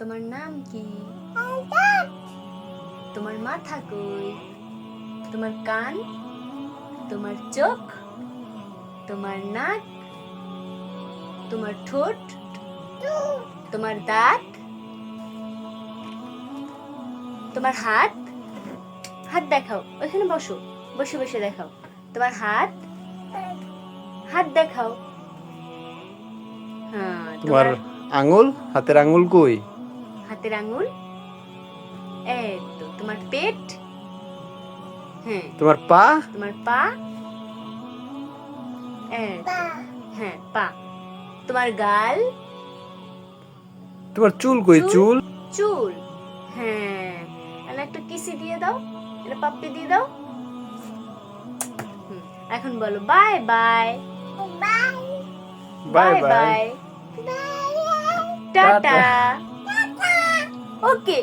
তোমার নাম কি? তোমার মাথা কই? তোমার কান? তোমার চোখ? তোমার নাক? তোমার ঠোঁট? তোমার দাঁত? তোমার হাত? হাত দেখাও, ওইখানে বসো, বসে বসে দেখাও। তোমার হাত? হাত দেখাও। হ্যাঁ তোমার আঙুল? হাতের আঙুল কই? হাতের আঙুল? এই তো তোমার পেট? হ্যাঁ। তোমার পা? তোমার পা? হ্যাঁ পা। তোমার গাল? তোমার চুল কই চুল? চুল? হ্যাঁ আর একটা কিসি দিয়ে দাও এটা পাপ্পি দিয়ে দাও। হুম, এখন বলো bye bye. Bye. Bye tata tata. Okay